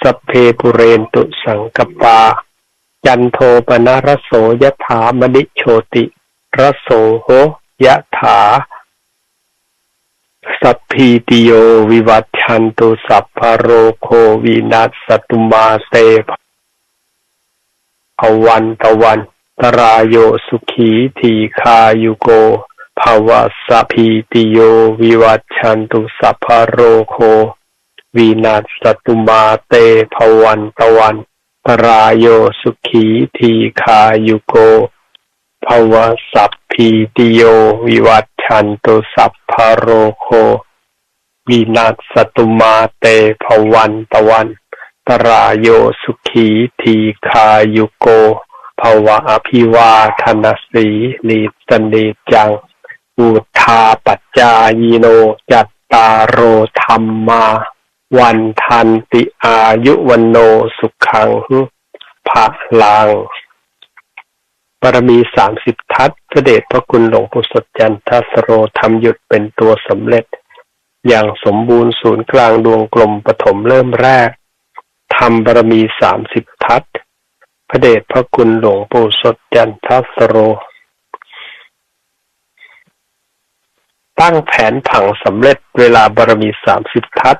สเพปุเรนตุสังกปาจันโทปนรโสยถามณิโชติรโสโหยถา สัพพีติโยวิวัตชันตุสัพพโรโควินัสสตุมาเตภวันตะวันตรายโยสุขีทีคายุโกภาวะสัพพีติโยวิวัตชันตุสัพพโรโค วินัสสตุมาเตภวันตะวันตรายโยสุขีทีคายุโกภวสัพพีติโยวิวัตชันตุสัพพโรโควินัสสตุมาเตภวันตะวันตรายโยสุขีทีคายุโกภวะอภิวาทนาสีนิสเนจังอุทาปัจจายโนจัตตารโอธรรมา วันทันติอายุวันโนสุขังพระลังบารมีสามสิบทัศพระเดชพระคุณหลวงปู่สดจันทสโรทำหยุดเป็นตัวสำเร็จ อย่างสมบูรณ์ศูนย์กลางดวงกลมปฐมเริ่มแรกทำบารมีสามสิบทัศพระเดชพระคุณหลวงปู่สดจันทสโร ตั้งแผนผังสำเร็จเวลาบารมีสามสิบทัศ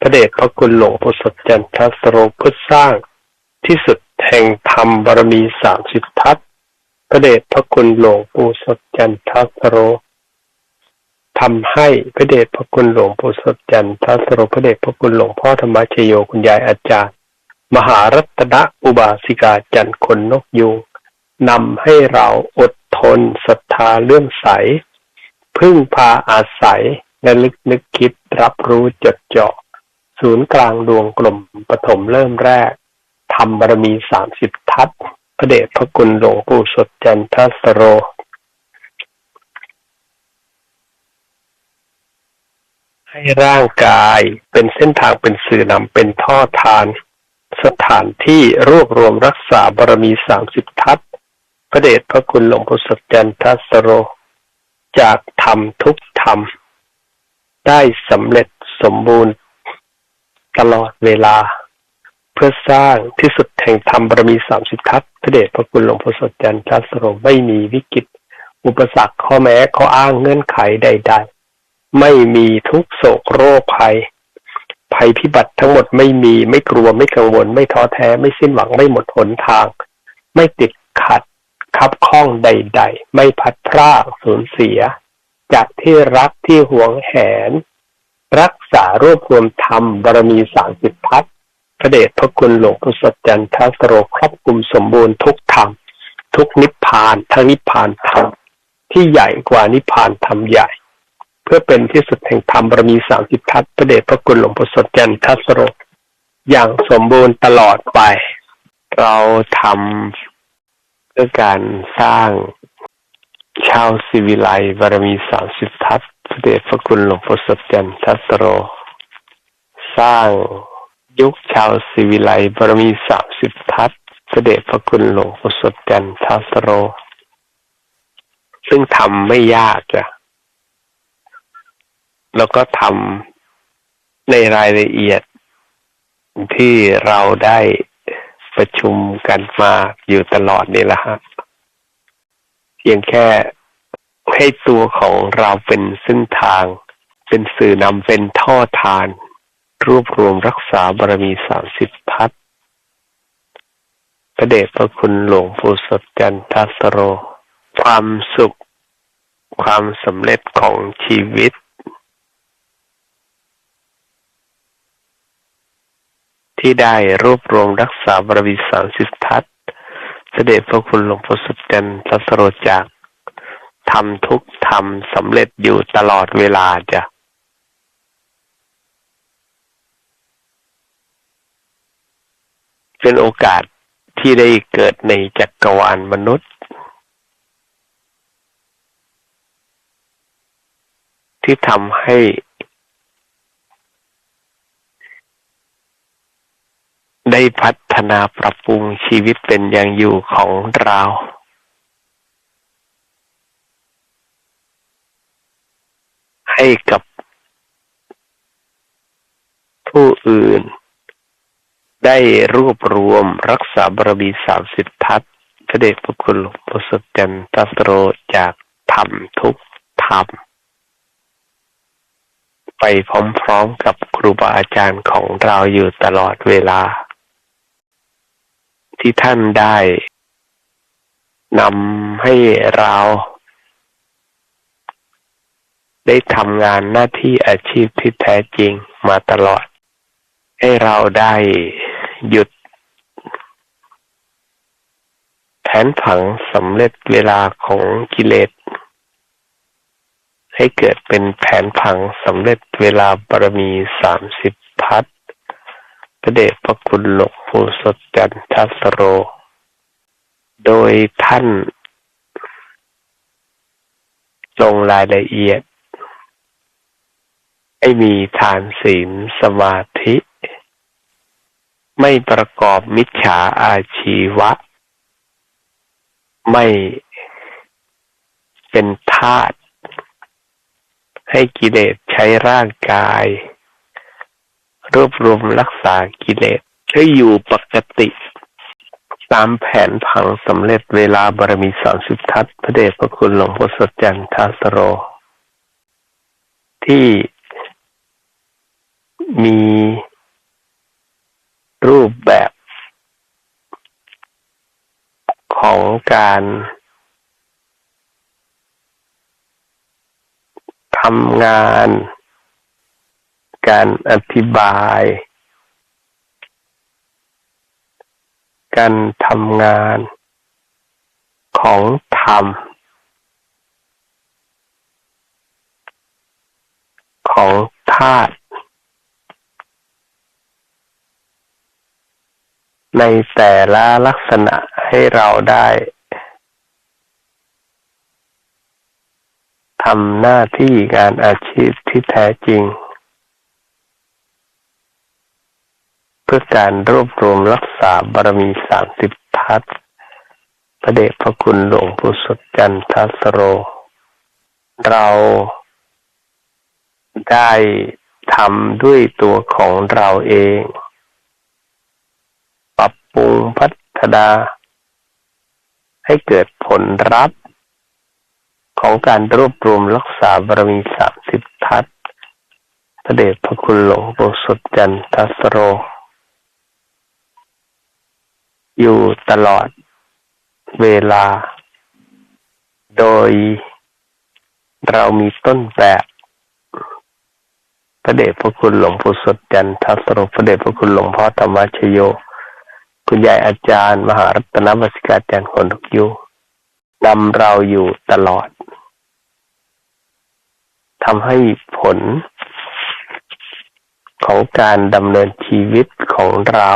พระเดชพระคุณหลวงปู่สดจันทสโรเพื่อสร้าง ที่สุดแห่งธรรมบารมีสามสิบทัศพระเดชพระคุณหลวงปู่สดจันทสโรทำให้พระเดชพระคุณหลวงปู่สดจันทสโรพระเดชพระคุณหลวงพ่อธรรมชโยคุณยายอาจารย์ มหารัตนอุบาสิกาจันคนนกยูงนำให้เราอดทนศรัทธาเลื่อมใส พึ่งพาอาศัยและลึกนึกคิดรับรู้จดเจาะ ศูนย์กลางดวงกลมปฐมเริ่มแรกทำบารมีสามสิบทัศพระเดชพระคุณหลวงปู่สดจันทสโร ให้ร่างกายเป็นเส้นทางเป็นสื่อนำเป็นท่อทาน สถานที่รวบรวมรักษาบารมีสามสิบทัศพระเดชพระคุณหลวงปู่สดจันทสโร จากธรรมทุกธรรม ได้สำเร็จสมบูรณ์ ตลอดเวลา เพื่อสร้างที่สุดแห่งธรรมบารมีสามสิบทัศพระเดชพระคุณหลวงพ่อสดจันทสโรไม่มีวิกฤต อุปสรรคข้อแม้ข้ออ้างเงื่อนไขใด ๆ ไม่มีทุกโศกโรคภัย ภัยพิบัติทั้งหมดไม่มีไม่กลัวไม่กังวล ไม่ท้อแท้ไม่สิ้นหวังไม่หมดหนทาง ไม่ติดขัดคับข้องใด ๆ ไม่พัดพรากสูญเสีย จากที่รักที่หวงแหน รักษารวบรวมธรรมบารมีสามสิบทัศพระเดชพระคุณหลวงปู่สดจันทสโรครอบคลุมสมบูรณ์ทุกธรรม ทุกนิพพานทั้งนิพพานธรรมที่ใหญ่กว่านิพพานธรรมใหญ่ เพื่อเป็นที่สุดแห่งธรรมบารมีสามสิบทัศพระเดชพระคุณหลวงปู่สดจันทสโรอย่างสมบูรณ์ตลอดไป เราทำเพื่อการสร้างชาวสิวิไลบารมีสามสิบทัศ พระเดชพระคุณหลวงปู่สดจันทสโร สร้างยุคชาวสิวิไลบารมีสามสิบทัศเด็จพระคุณหลวงปู่สดจันทสโร ซึ่งทำไม่ยากจ้ะแล้วก็ทำในรายละเอียดที่เราได้ประชุมกันมาอยู่ตลอดนี่แหละฮะเพียงแค่ ให้ตัวของเราเป็นเส้นทาง เป็นสื่อนำเป็นท่อทาน รวบรวมรักษาบารมีสามสิบทัศพระเดชพระคุณหลวงปู่สดจันทัสโร ความสุข ความสำเร็จของชีวิต ที่ได้รวบรวมรักษาบารมีสามสิบทัศเสด็จพระคุณหลวงปู่สดจันทัสโรจาก ทำทุกทำสำเร็จอยู่ตลอดเวลาจ้ะเป็นโอกาสที่ได้เกิดในจักรวาลมนุษย์ ที่ทำให้ได้พัฒนาปรับปรุงชีวิตเป็นอย่างอยู่ของเรา ให้กับผู้อื่น ได้รวบรวมรักษาบารมีสามสิบทัศพระเดชพระคุณหลวงพ่อสดจันทัสโรจากธรรมทุกธรรม ไปพร้อมๆกับครูบาอาจารย์ของเราอยู่ตลอดเวลา ที่ท่านได้นำให้เรา ได้ทำงานหน้าที่อาชีพที่แท้จริงมาตลอด ให้เราได้หยุด แผนผังสำเร็จเวลาของกิเลส ให้เกิดเป็นแผนผังสำเร็จเวลาบารมีสามสิบพัฒพระเดชพระคุณหลวงปู่สดจันทัสโร โดยท่านลงรายละเอียด ให้มีทานศีลสมาธิ ไม่ประกอบมิจฉาอาชีวะ ไม่เป็นทาสให้กิเลสใช้ร่างกาย รวบรวมรักษากิเลสให้อยู่ปกติ ตามแผนผังสำเร็จเวลาบารมีสามสิบทัศพระเดชพระคุณหลวงพ่อสดจันทัสโร ที่ มีรูปแบบของการทำงาน การอธิบาย การทำงานของธรรม ของธาตุ ในแต่ละลักษณะให้เราได้ทำหน้าที่งานอาชีพที่แท้จริง เพื่อการรวบรวมรักษาบารมีสามสิบทัศพระเดชพระคุณหลวงปู่สดจันทัสโร เราได้ทำด้วยตัวของเราเอง ปรุงพัฒนา ให้เกิดผลลัพธ์ของการรวบรวมรักษาบารมีสามสิบทัศพระเดชพระคุณหลวงปู่สดจันทัสโร อยู่ตลอดเวลา โดยเรามีต้นแบบพระเดชพระคุณหลวงปู่สดจันทัสโรพระเดชพระคุณหลวงพ่อธรรมชโย คุณยายอาจารย์ มหารัตนวสิกาจารย์คนทุกยุนำเราอยู่ตลอดทำให้ผลของการดำเนินชีวิตของเรา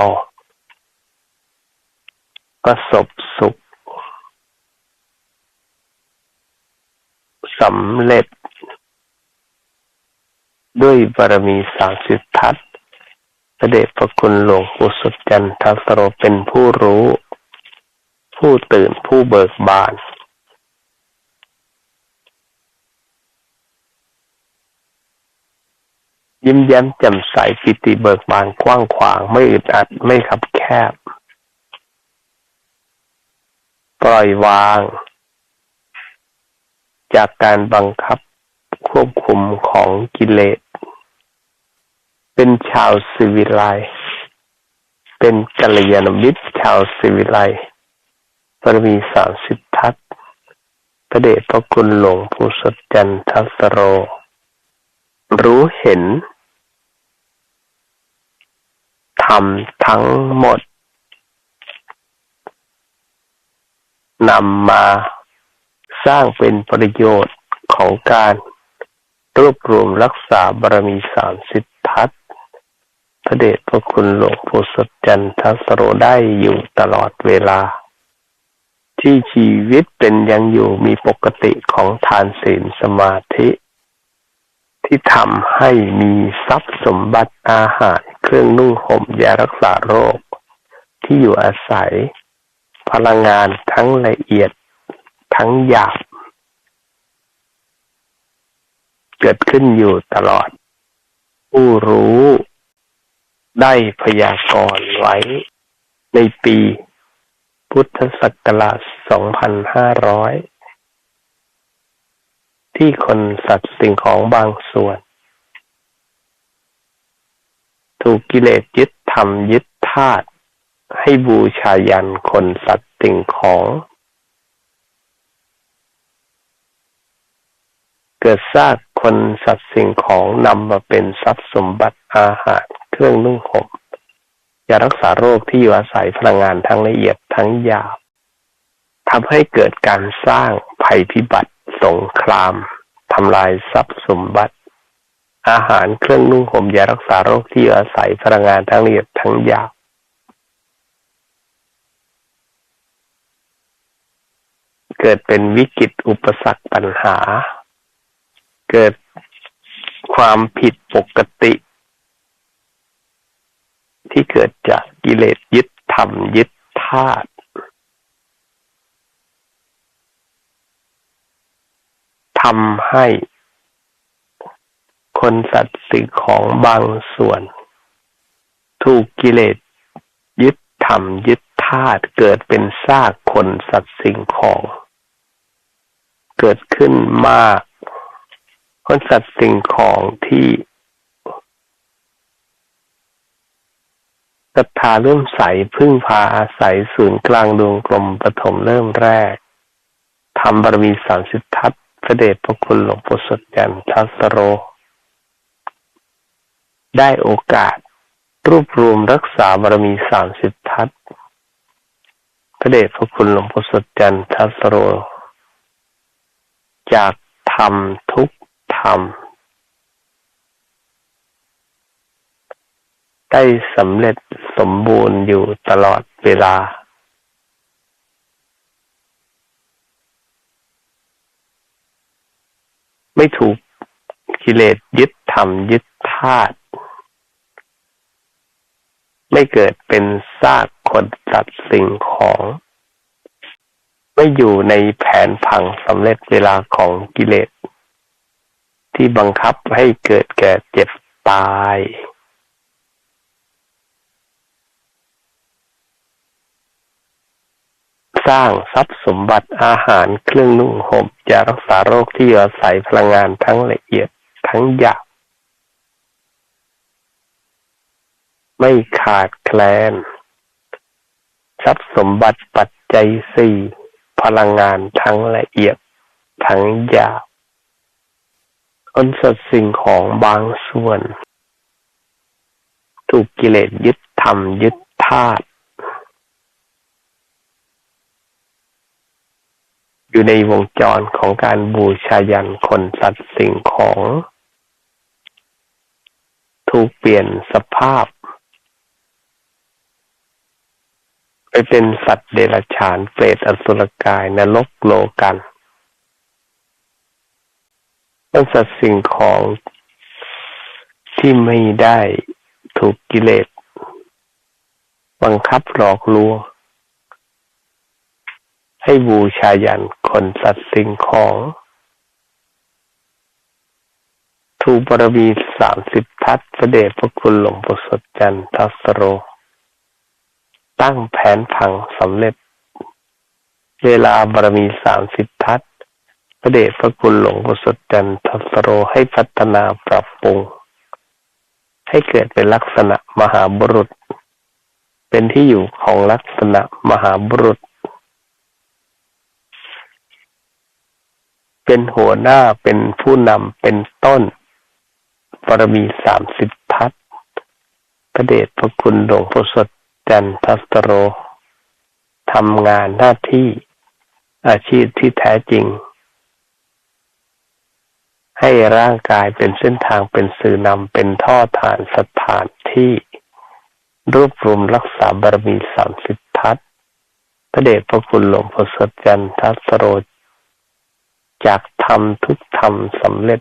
ประสบสุขสำเร็จ ด้วยบารมีสามสิบทัศน์ ระเดชพระคุณหลวงปู่สุดจันทสโรเป็นผู้รู้ ผู้ตื่นผู้เบิกบาน ยิ้มแย้มแจ่มใสปิติเบิกบานกว้างขวางไม่อึดอัดไม่ขับแคบ ปล่อยวาง จากการบังคับควบคุมของกิเลส เป็นชาวสิวิไลเป็นกัลยาณมิตรชาวสิวิไลปรมีสามสิบทัศพระเดชพระคุณหลวงผู้สดจันทัสโร รู้เห็นทำทั้งหมดนำมาสร้างเป็นประโยชน์ของการรวบรวมรักษาบารมีสามสิบทัศ ระเดชพระคุณหลวงปู่สดจันทสโรได้อยู่ตลอดเวลา ที่ชีวิตเป็นยังอยู่มีปกติของทานศีลสมาธิ ที่ทำให้มีทรัพย์สมบัติอาหารเครื่องนุ่งห่มยารักษาโรค ที่อยู่อาศัย พลังงานทั้งละเอียดทั้งหยาบเกิดขึ้นอยู่ตลอด ผู้รู้ ได้พยากรณ์ไว้ในปีพุทธศักราช 2500 ที่คนสัตว์สิ่งของบางส่วน ถูกกิเลสยึดทำยึดธาตุให้บูชายันคนสัตว์สิ่งของ เกิดซากคนสัตว์สิ่งของนำมาเป็นทรัพย์สมบัติอาหาร เครื่องนุ่งห่มยารักษาโรคที่อยู่อาศัยพลังงานทั้งละเอียดทั้งหยาบทำให้เกิดการสร้างภัยพิบัติ สงครามทำลายทรัพย์สมบัติ อาหารเครื่องนุ่งห่มยารักษาโรคที่อยู่อาศัยพลังงานทั้งละเอียดทั้งหยาบเกิดเป็นวิกฤตอุปสรรคปัญหา เกิดความผิดปกติ ที่เกิดจากกิเลสยึดธรรมยึดธาตุทำให้คนสัตว์สิ่งของบางส่วน ถูกกิเลสยึดธรรมยึดธาตุเกิดเป็นซากคนสัตว์สิ่งของ เกิดขึ้นมาก คนสัตว์สิ่งของที่ ศรัทธาเริ่มใสพึ่งพาอาศัยศูนย์กลางดวงกลมปฐมเริ่มแรกทำบารมีสามสิบทัศพระเดชพระคุณหลวงปู่สดยันทัสโร ได้โอกาสรวบรวมรักษาบารมีสามสิบทัศพระเดชพระคุณหลวงปู่สดยันทัสโร จากธรรมทุกธรรม ได้สำเร็จสมบูรณ์อยู่ตลอดเวลาไม่ถูกกิเลสยึดธรรมยึดธาตุไม่เกิดเป็นซากคนสัตว์สิ่งของ ไม่อยู่ในแผนพังสำเร็จเวลาของกิเลส ที่บังคับให้เกิดแก่เจ็บตาย สร้างทรัพย์สมบัติอาหารเครื่องนุ่งห่มจะรักษาโรคที่อาศัยพลังงานทั้งละเอียดทั้งหยาบไม่ขาดแคลน ทรัพย์สมบัติปัจจัยสี่พลังงานทั้งละเอียดทั้งหยาบอนสัตสิ่งของบางส่วน ถูกกิเลสยึดทำยึดธาตุ อยู่ในวงจรของการบูชายันคนสัตว์สิ่งของ ถูกเปลี่ยนสภาพ ไปเป็นสัตว์เดรัจฉานเปรตอสุรกายนรกโลกันเป็นสัตว์สิ่งของที่ไม่ได้ถูกกิเลสบังคับหลอกลวง ให้บูชายันคนสัตว์สิ่งของถูกบารมีสามสิบทัศพระเดชพระคุณหลวงปู่สดจันทัสโร ตั้งแผนผังสำเร็จ เวลาบารมีสามสิบทัศพระเดชพระคุณหลวงปู่สดจันทัสโรให้พัฒนาปรับปรุง ให้เกิดเป็นลักษณะมหาบุรุษ เป็นที่อยู่ของลักษณะมหาบุรุษ เป็นหัวหน้าเป็นผู้นำเป็นต้นบารมีสามสิบทัศพระเดชพระคุณหลวงปู่สดจันทัสโรทำงานหน้าที่อาชีพที่แท้จริง ให้ร่างกายเป็นเส้นทางเป็นสื่อนำเป็นท่อฐานสถานที่ รวบรวมรักษาบารมีสามสิบทัศพระเดชพระคุณหลวงพ่อสดจันทัสโร จากทำทุกทำสำเร็จ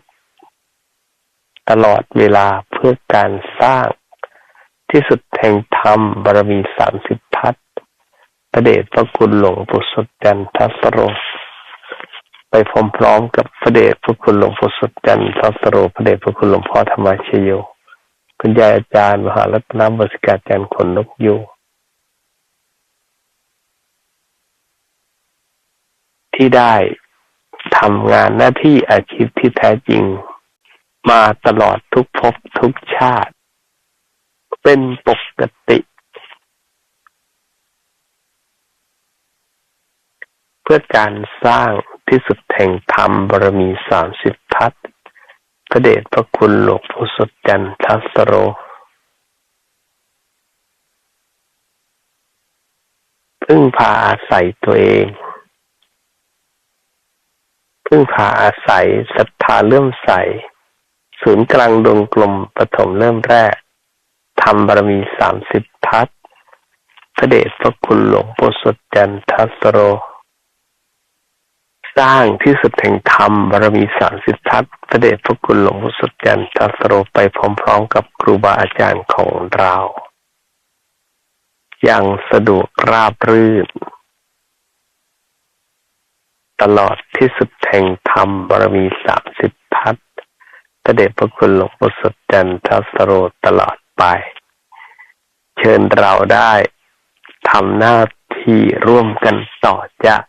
ตลอดเวลาเพื่อการสร้าง ที่สุดแห่งธรรมบารมีสามสิบทัศพระเดชพระคุณหลวงปู่สดจันทัสโร ไปพร้อมๆกับพระเดชพระคุณหลวงปู่สดจันทัสโรพระเดชพระคุณหลวงพ่อธรรมชโยคุณยายอาจารย์ มหารัตนบริการจันขนนกยูที่ได้ ทำงานหน้าที่อาชีพที่แท้จริง มาตลอดทุกภพทุกชาติ เป็นปกติ เพื่อการสร้างที่สุดแห่งธรรมบารมีสามสิบทัศพระเดชพระคุณหลวงปู่สดจันทัสโร พึ่งพาอาศัยตัวเอง พึ่งพาอาศัยศรัทธาเลื่อมใส ศูนย์กลางดวงกลมปฐมเริ่มแรกทำบารมีสามสิบทัศพระเดชพระคุณหลวงปู่สดจันทัสโร สร้างที่สุดแห่งธรรมบารมีสามสิบทัศพระเดชพระคุณหลวงปู่สดจันทัสโรไปพร้อมๆ กับครูบาอาจารย์ของเรา อย่างสะดวกราบรื่น ตลอดที่สุดแห่งธรรมบารมีสามสิบทัศพระเดชพระคุณหลวงปู่สดจันทัสโรตลอดไป เชิญเราได้ทำหน้าที่ร่วมกันต่อจาก